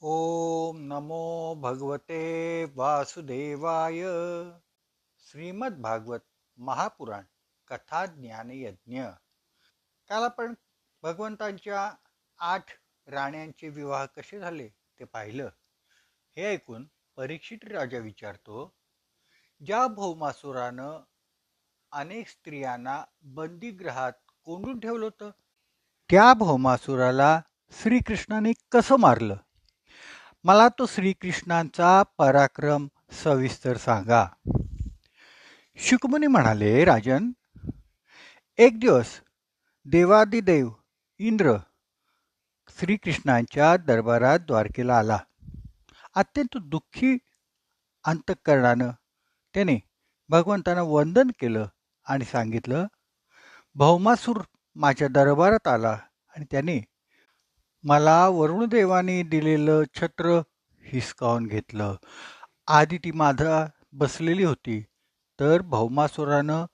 ओम नमो भगवते वासुदेवाय। श्रीमद भागवत महापुराण कथा ज्ञान यज्ञ। काल आपण भगवंतांच्या आठ राण्यांचे विवाह कसे झाले ते पाहिलं. हे ऐकून परीक्षित राजा विचारतो ज्या भौमासुरानं अनेक स्त्रियांना बंदीगृहात कोंडून ठेवलं होतं त्या भौमासुराला श्रीकृष्णाने कसं मारलं? मला तो श्रीकृष्णांचा पराक्रम सविस्तर सांगा. शुकमुनी म्हणाले राजन एक दिवस देवादिदेव इंद्र श्रीकृष्णांच्या दरबारात द्वारकेला आला. अत्यंत दुःखी अंतःकरणानं त्याने भगवंतांना वंदन केलं आणि सांगितलं भौमासूर माझ्या दरबारात आला. आणि त्याने मला वरुणदेवाने दिलेलं छत्र हिसकावून घेतलं. आदिती माधा बसलेली होती. तर भौमासुरानं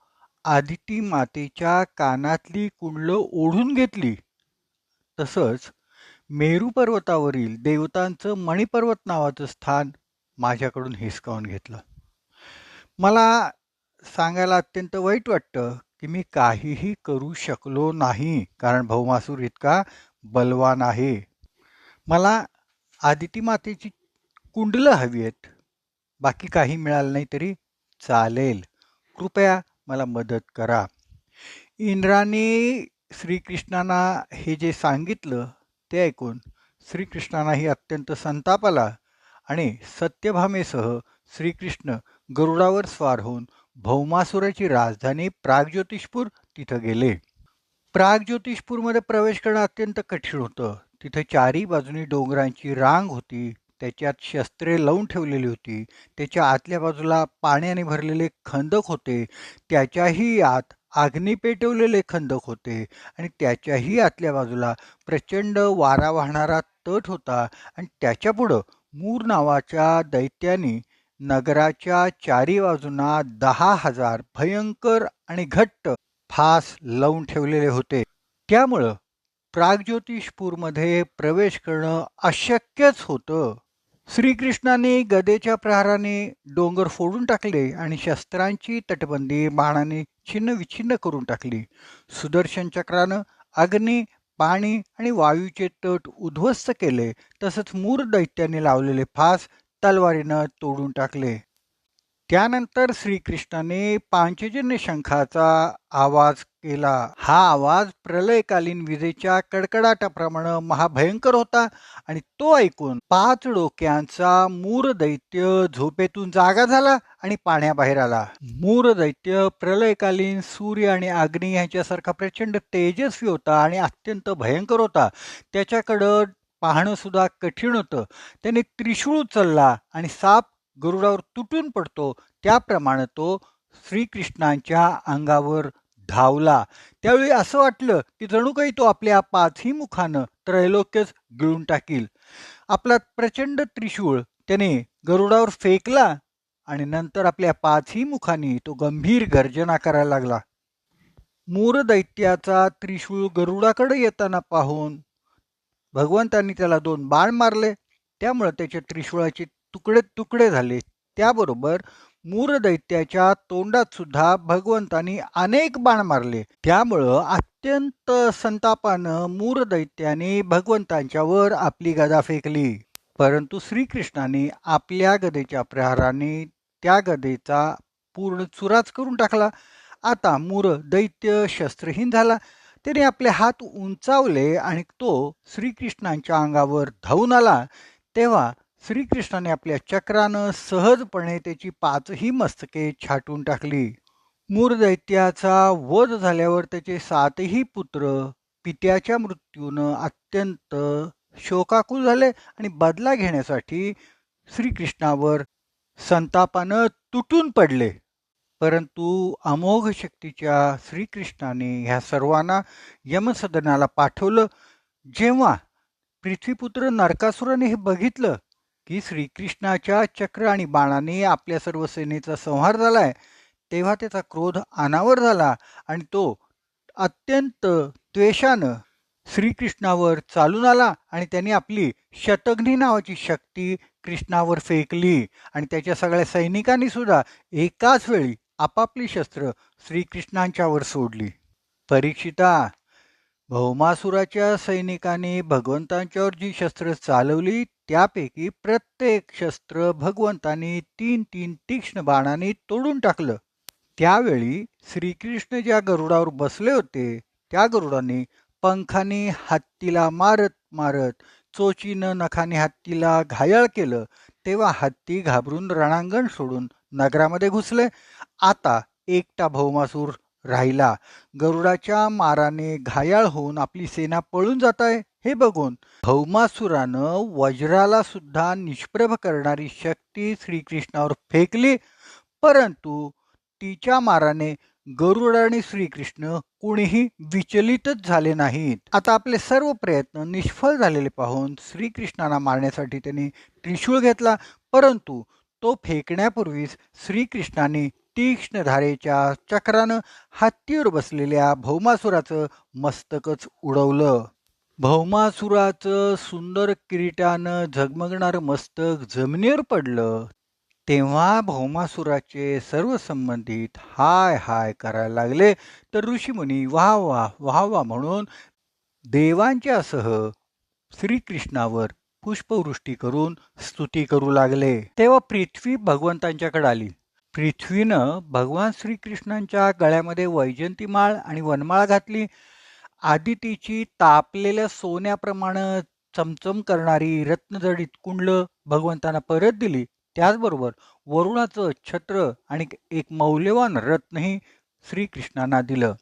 आदिती मातेच्या कानातली कुंडलं ओढून घेतली. तसंच मेरू पर्वतावरील देवतांचं मणिपर्वत नावाचं स्थान माझ्याकडून हिसकावून घेतलं. मला सांगायला अत्यंत वाईट वाटतं की मी काहीही करू शकलो नाही. कारण भौमासूर इतका बलवान आहे. मला आदिती मातेची कुंडलं हवी आहेत. बाकी काही मिळालं नाही तरी चालेल. कृपया मला मदत करा. इंद्राने श्रीकृष्णांना हे जे सांगितलं ते ऐकून श्रीकृष्णांनाही अत्यंत संताप आला आणि सत्यभामेसह श्रीकृष्ण गरुडावर स्वार होऊन भौमासुराची राजधानी प्रागज्योतिषपूर तिथं गेले. प्रागज्योतिषपूरमध्ये प्रवेश करणं अत्यंत कठीण होतं. तिथे चारी बाजूनी डोंगरांची रांग होती. त्याच्यात शस्त्रे लावून ठेवलेली होती. त्याच्या आतल्या बाजूला पाण्याने भरलेले खंदक होते. त्याच्याही आत आग्नी पेटवलेले खंदक होते. आणि त्याच्याही आतल्या बाजूला प्रचंड वारा वाहणारा तट होता. आणि त्याच्यापुढं मूर नावाच्या दैत्याने नगराच्या चारी बाजूंना दहा हजार भयंकर आणि घट्ट फास लावून ठेवलेले होते. त्यामुळं प्रागज्योतिषपूरमध्ये प्रवेश करणं अशक्यच होतं. श्रीकृष्णाने गदेच्या प्रहाराने डोंगर फोडून टाकले आणि शस्त्रांची तटबंदी बाणाने छिन्न विछिन्न करून टाकली. सुदर्शन चक्रानं अग्नी पाणी आणि वायूचे तट उद्ध्वस्त केले. तसंच मूर दैत्याने लावलेले फास तलवारीनं तोडून टाकले. त्यानंतर श्रीकृष्णाने पांचजन्य शंखाचा आवाज केला. हा आवाज प्रलयकालीन विजेच्या कडकडाटाप्रमाणे महाभयंकर होता आणि तो ऐकून पाच डोक्यांचा मूर दैत्य झोपेतून जागा झाला आणि पाण्याबाहेर आला. मूर दैत्य प्रलयकालीन सूर्य आणि अग्नी ह्याच्यासारखा प्रचंड तेजस्वी होता आणि अत्यंत भयंकर होता. त्याच्याकडं पाहणं सुद्धा कठीण होतं. त्याने त्रिशूळ उचलला आणि साप गरुडावर तुटून पडतो. त्याप्रमाणे तो श्रीकृष्णांच्या अंगावर धावला. त्यावेळी असं वाटलं की जणू काही तो आपल्या पाचही मुखानं त्रैलोक्यच गिळून टाकील. आपला प्रचंड त्रिशूळ त्याने गरुडावर फेकला आणि नंतर आपल्या पाचही मुखांनी तो गंभीर गर्जना करायला लागला. मूर दैत्याचा त्रिशूळ गरुडाकडे येताना पाहून भगवंतांनी त्याला दोन बाण मारले. त्यामुळे त्याच्या त्रिशूळाचे तुकडे तुकडे झाले. त्याबरोबर मूर दैत्याच्या तोंडात सुद्धा भगवंतानी अनेक बाण मारले. त्यामुळं अत्यंत संतापानं मूर दैत्याने भगवंतांच्यावर आपली गदा फेकली. परंतु श्रीकृष्णाने आपल्या गदेच्या प्रहाराने त्या गदेचा पूर्ण चुराच करून टाकला. आता मूर दैत्य शस्त्रहीन झाला. त्याने आपले हात उंचावले आणि तो श्रीकृष्णांच्या अंगावर धावून आला. तेव्हा श्रीकृष्णाने आपल्या चक्रानं सहजपणे त्याची पाचही मस्तके छाटून टाकली. मूर दैत्याचा वध झाल्यावर त्याचे सातही पुत्र पित्याच्या मृत्यूनं अत्यंत शोकाकुल झाले आणि बदला घेण्यासाठी श्रीकृष्णावर संतापानं तुटून पडले. परंतु अमोघ शक्तीच्या श्रीकृष्णाने ह्या सर्वांना यमसदनाला पाठवलं. जेव्हा पृथ्वीपुत्र नरकासुराने हे बघितलं की श्रीकृष्णाच्या चक्र आणि बाणाने आपल्या सर्व सेनेचा संहार झालाय. तेव्हा त्याचा क्रोध अनावर झाला आणि तो अत्यंत त्वेषानं श्रीकृष्णावर चालून आला आणि त्यांनी आपली शतघ्नी नावाची शक्ती कृष्णावर फेकली आणि त्याच्या सगळ्या सैनिकांनी सुद्धा एकाच वेळी आपापली शस्त्र श्रीकृष्णांच्यावर सोडली. परीक्षिता भौमासुराच्या सैनिकांनी भगवंतांच्यावर जी शस्त्र चालवली त्यापैकी प्रत्येक शस्त्र भगवंतांनी तीन तीन तीक्ष्ण बाणांनी तोडून टाकलं. त्यावेळी श्रीकृष्ण ज्या गरुडावर बसले होते त्या गरुडाने पंखाने हत्तीला मारत मारत चोचीनं नखाने हत्तीला घायाळ केलं. तेव्हा हत्ती घाबरून रणांगण सोडून नगरामध्ये घुसले. आता एकटा भौमासूर राहिला. गरुडाच्या माराने घायाळ होऊन आपली सेना पळून जात आहे हे बघून भौमासुरानं वज्राला सुद्धा निष्प्रभ करणारी शक्ती श्रीकृष्णावर फेकली परंतु तिच्या माराने गरुड आणि श्रीकृष्ण कुणीही विचलितच झाले नाहीत. आता आपले सर्व प्रयत्न निष्फळ झालेले पाहून श्रीकृष्णाला मारण्यासाठी त्यांनी त्रिशूळ घेतला परंतु तो फेकण्यापूर्वीच श्रीकृष्णाने तीक्ष्ण धारेच्या चक्रानं हत्तीवर बसलेल्या भौमासुराचं मस्तकच उडवलं. भौमासुराचं सुंदर किरीटानं झगमगणारं मस्तक जमिनीवर पडलं. तेव्हा भौमासुराचे सर्व संबंधित हाय हाय करायला लागले. तर ऋषीमुनी वाह वाह वाह वाह म्हणून देवांच्यासह श्रीकृष्णावर पुष्पवृष्टी करून स्तुती करू लागले. तेव्हा पृथ्वी भगवंतांच्याकडे आली. पृथ्वीनं भगवान श्रीकृष्णांच्या गळ्यामध्ये वैजंतीमाळ आणि वनमाळ घातली. आदितीची तापलेल्या सोन्याप्रमाणे चमचम करणारी रत्नजडीत कुंडलं भगवंतांना परत दिली. त्याचबरोबर वरुणाचं छत्र आणि एक मौल्यवान रत्नही श्रीकृष्णांना दिलं.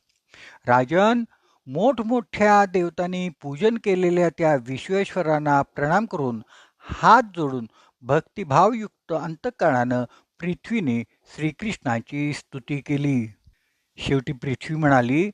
राजन मोठमोठ्या देवतांनी पूजन केलेल्या त्या विश्वेश्वरांना प्रणाम करून हात जोडून भक्तिभावयुक्त अंतकरणानं पृथ्वीने श्रीकृष्णाची स्तुती केली. शेवटी पृथ्वी म्हणाली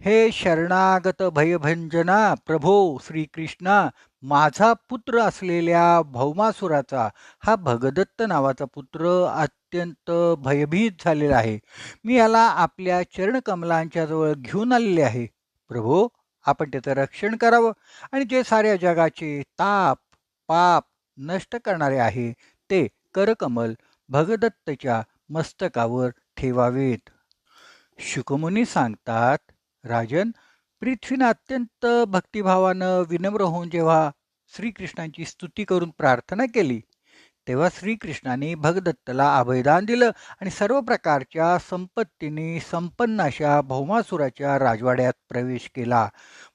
हे शरणागत भयभंजना प्रभो श्रीकृष्णा माझा पुत्र असलेल्या भौमासुराचा हा भगदत्त नावाचा पुत्र अत्यंत भयभीत झालेला आहे. मी याला आपल्या चरणकमलांच्या जवळ घेऊन आलेले आहे. प्रभो आपण त्याचं रक्षण करावं. आणि जे साऱ्या जगाचे ताप पाप नष्ट करणारे आहे ते करकमल भगदत्तच्या मस्तकावर ठेवावेत. शुकमुनी सांगतात राजन पृथ्वीनं अत्यंत भक्तिभावानं विनम्र होऊन जेव्हा श्रीकृष्णांची स्तुती करून प्रार्थना केली तेव्हा श्रीकृष्णाने भगदत्तला अभयदान दिलं आणि सर्व प्रकारच्या संपत्तीने संपन्न अशा भौमासुराच्या राजवाड्यात प्रवेश केला.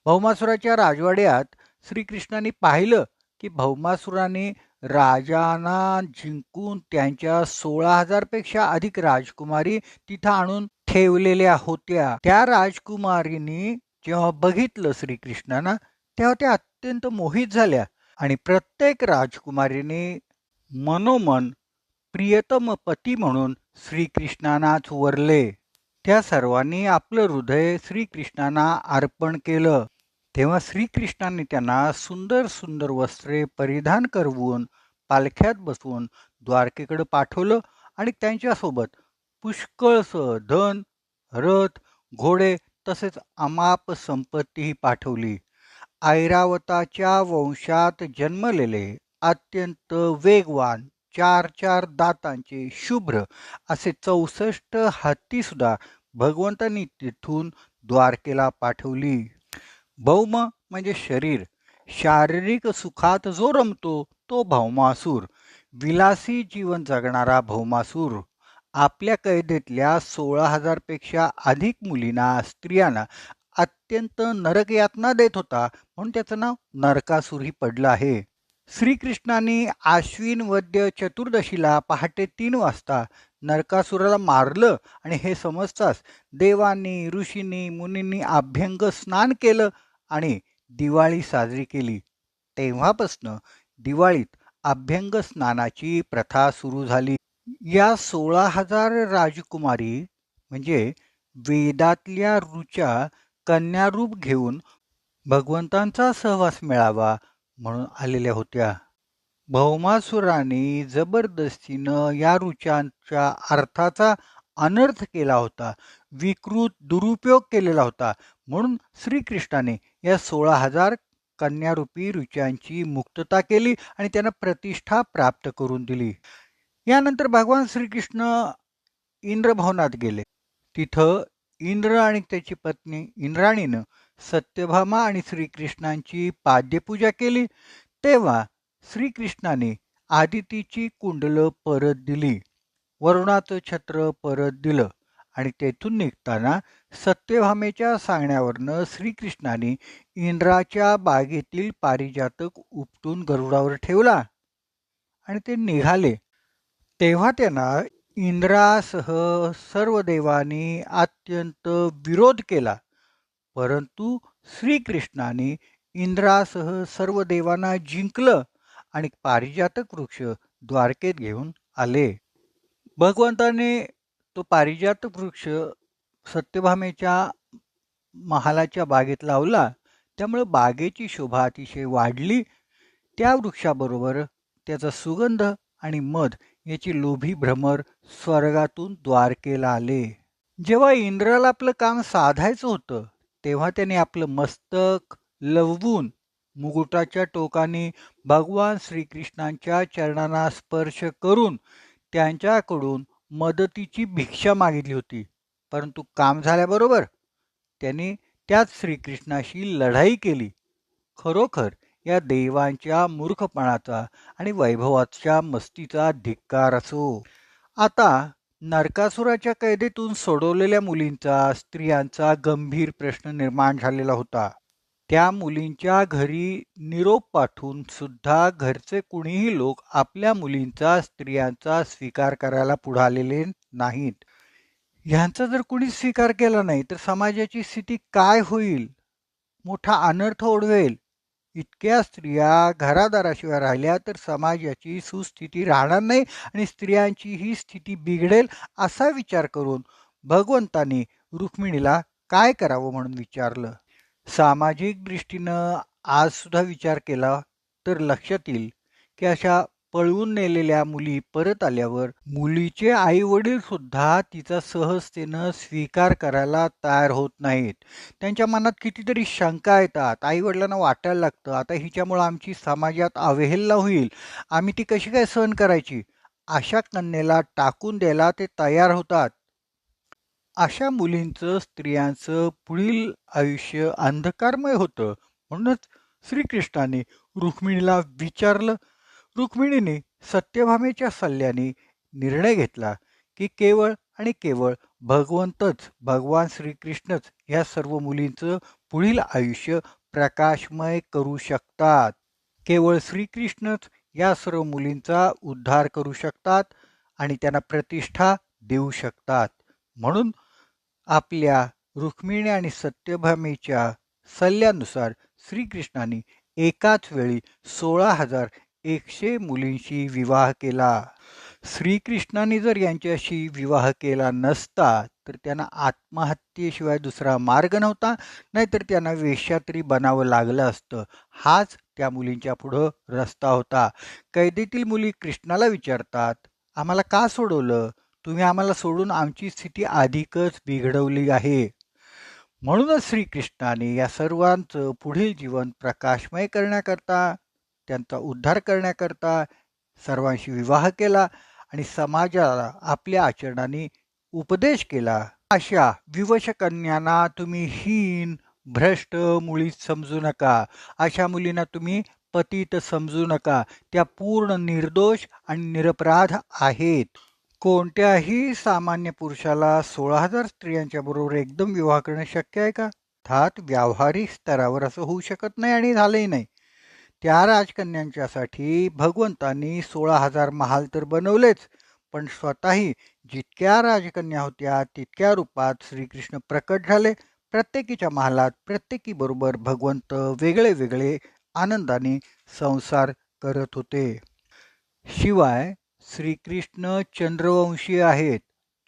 भौमासुराच्या राजवाड्यात श्रीकृष्णाने पाहिलं की भौमासुराने राजांना जिंकून त्यांच्या सोळा पेक्षा अधिक राजकुमारी तिथं आणून ठेवलेल्या होत्या. त्या राजकुमारीनी जेव्हा बघितलं श्रीकृष्णांना तेव्हा त्या अत्यंत मोहित झाल्या आणि प्रत्येक राजकुमारीने मनोमन प्रियतम पती म्हणून श्रीकृष्णांनाच वरले. त्या सर्वांनी आपलं हृदय श्रीकृष्णांना अर्पण केलं. तेव्हा श्रीकृष्णांनी त्यांना सुंदर सुंदर वस्त्रे परिधान करवून पालख्यात बसवून द्वारकेकडे पाठवलं आणि त्यांच्यासोबत पुष्कळसं धन रथ घोडे तसेच अमाप संपत्तीही पाठवली. ऐरावताच्या वंशात जन्मलेले अत्यंत वेगवान चार चार दातांचे शुभ्र असे चौसष्ट हत्तीसुद्धा भगवंतांनी तिथून द्वारकेला पाठवली. भौम म्हणजे शरीर. शारीरिक सुखात जो रमतो तो भौमासूर विलासी जीवन जगणारा भौमासूर आपल्या कैदेतल्या सोळा हजारपेक्षा अधिक मुलींना स्त्रियांना अत्यंत नरक यातना देत होता म्हणून त्याचं नाव नरकासूरही पडलं आहे. श्रीकृष्णाने आश्विन वद्य चतुर्दशीला पहाटे तीन वाजता नरकासुराला मारलं आणि हे समजताच देवांनी ऋषींनी मुनींनी अभ्यंग स्नान केलं आणि दिवाळी साजरी केली. तेव्हापासनं दिवाळीत अभ्यंग स्नानाची प्रथा सुरू झाली. या सोळा हजार राजकुमारी म्हणजे वेदातल्या ऋचा कन्यारूप घेऊन भगवंतांचा सहवास मिळावा म्हणून आलेल्या होत्या. भौमासुराने जबरदस्तीनं या ऋचांच्या अर्थाचा अनर्थ केला होता. विकृत दुरुपयोग केलेला होता. म्हणून श्रीकृष्णाने या सोळा हजार कन्यारूपी ऋचांची मुक्तता केली आणि त्यांना प्रतिष्ठा प्राप्त करून दिली. यानंतर भगवान श्रीकृष्ण इंद्रभवनात गेले. तिथं इंद्र आणि त्याची पत्नी इंद्राणीनं सत्यभामा आणि श्रीकृष्णांची पाद्यपूजा केली. तेव्हा श्रीकृष्णाने आदितीची कुंडलं परत दिली. वरुणाचं छत्र परत दिलं आणि तेथून निघताना सत्यभामेच्या सांगण्यावरनं श्रीकृष्णाने इंद्राच्या बागेतील पारिजातक उपटून गरुडावर ठेवला आणि ते निघाले. तेव्हा त्यांना इंद्रासह सर्व देवांनी अत्यंत विरोध केला. परंतु श्रीकृष्णाने इंद्रासह सर्व देवांना जिंकलं आणि पारिजातक वृक्ष द्वारकेत घेऊन आले. भगवंताने तो पारिजातक वृक्ष सत्यभामेच्या महालाच्या बागेत लावला त्यामुळे बागेची शोभा अतिशय वाढली. त्या वृक्षाबरोबर त्याचा सुगंध आणि मध याची लोभी भ्रमर स्वर्गातून द्वारकेला आले. जेव्हा इंद्राला आपलं काम साधायचं होतं तेव्हा त्याने आपलं मस्तक लवून मुकुटाच्या टोकाने भगवान श्रीकृष्णांच्या चरणांना स्पर्श करून त्यांच्याकडून मदतीची भिक्षा मागितली होती. परंतु काम झाल्याबरोबर त्याने त्याच श्रीकृष्णाशी लढाई केली. खरोखर या देवांच्या मूर्खपणाचा आणि वैभवाच्या मस्तीचा धिक्कार असो. आता नरकासुराच्या कैदेतून सोडवलेल्या मुलींचा स्त्रियांचा गंभीर प्रश्न निर्माण झालेला होता. त्या मुलींच्या घरी निरोप पाठवून सुद्धा घरचे कुणीही लोक आपल्या मुलींचा स्त्रियांचा स्वीकार करायला पुढालेले नाहीत. ह्यांचा जर कुणी स्वीकार केला नाही तर समाजाची स्थिती काय होईल? मोठा अनर्थ ओढवेल. इतक्या स्त्रिया घरादाराशिवाय राहिल्या तर समाजाची सुस्थिती राहणार नाही आणि स्त्रियांची ही स्थिती बिघडेल असा विचार करून भगवंतानी रुक्मिणीला काय करावं म्हणून विचारलं? सामाजिक दृष्टीनं आज सुद्धा विचार केला तर लक्षात येईल की अशा पळवून नेलेल्या मुली परत आल्यावर मुलीचे आई वडील सुद्धा तिचा सहजतेनं स्वीकार करायला तयार होत नाहीत. त्यांच्या मनात कितीतरी शंका येतात. आई वडिलांना वाटायला लागतं आता हिच्यामुळं आमची समाजात अवहेलना होईल. आम्ही ती कशी काय सहन करायची? अशा कन्येला टाकून द्यायला ते तयार होतात. अशा मुलींचं स्त्रियांचं पुढील आयुष्य अंधकारमय होतं. म्हणूनच श्रीकृष्णाने रुक्मिणीला विचारलं रुक्मिणीने सत्यभामेच्या सल्ल्याने निर्णय घेतला की केवळ आणि केवळ भगवंतच भगवान श्रीकृष्णच या सर्व मुलींचं पुढील आयुष्य प्रकाशमय करू शकतात. केवळ श्रीकृष्णच या सर्व मुलींचा उद्धार करू शकतात आणि त्यांना प्रतिष्ठा देऊ शकतात. म्हणून आपल्या रुक्मिणी आणि सत्यभामेच्या सल्ल्यानुसार श्रीकृष्णाने एकाच वेळी सोळा हजार एकशे मुलींशी विवाह केला. श्रीकृष्णाने जर यांच्याशी विवाह केला नसता तर त्यांना आत्महत्येशिवाय दुसरा मार्ग नव्हता नाहीतर त्यांना वेश्यात्री बनावं लागलं असतं. हाच त्या मुलींच्या पुढं रस्ता होता. कैदेतील मुली कृष्णाला विचारतात आम्हाला का सोडवलं? तुम्ही आम्हाला सोडून आमची स्थिती अधिकच बिघडवली आहे. म्हणूनच श्रीकृष्णाने या सर्वांचं पुढील जीवन प्रकाशमय करण्याकरता त्यांचा उद्धार करण्याकरता सर्वांशी विवाह केला आणि समाजाला आपल्या आचरणाने उपदेश केला. अशा विवश कन्यांना तुम्ही हीन भ्रष्ट मुळीच समजू नका. अशा मुलींना तुम्ही पतित समजू नका. त्या पूर्ण निर्दोष आणि निरपराध आहेत. कोणत्याही सामान्य पुरुषाला सोळा हजार स्त्रियांच्या बरोबर एकदम विवाह करणे शक्य आहे का? अर्थात व्यावहारिक स्तरावर असं होऊ शकत नाही आणि झालंही नाही. त्या राजकन्यांच्यासाठी भगवंतांनी सोळा हजार महाल तर बनवलेच पण स्वतःही जितक्या राजकन्या होत्या तितक्या रूपात श्रीकृष्ण प्रकट झाले. प्रत्येकीच्या महालात प्रत्येकी बरोबर भगवंत वेगळे वेगळे आनंदाने संसार करत होते. शिवाय श्रीकृष्ण चंद्रवंशी आहेत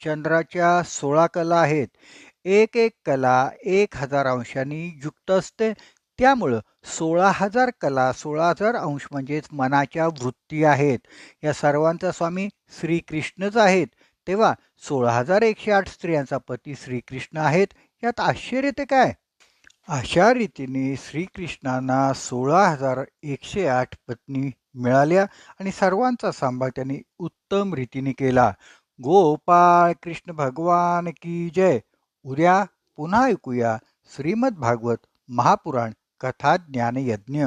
चंद्राच्या सोळा कला आहेत. एक एक कला एक हजार अंशांनी युक्त असते. त्यामुळं सोळा हजार कला सोळा हजार अंश म्हणजेच मनाच्या वृत्ती आहेत. या सर्वांचा स्वामी श्रीकृष्णच आहेत. तेव्हा सोळा हजार एकशे आठ स्त्रियांचा पती श्रीकृष्ण आहेत. यात आश्चर्य ते काय? अशा रीतीने श्रीकृष्णांना सोळा हजार एकशे आठ पत्नी मिळाल्या आणि सर्वांचा सांभाळ त्यांनी उत्तम रीतीने केला. गोपाळ कृष्ण भगवान की जय. उद्या पुन्हा ऐकूया श्रीमद भागवत महापुराण. कथा ज्ञानयज्ञ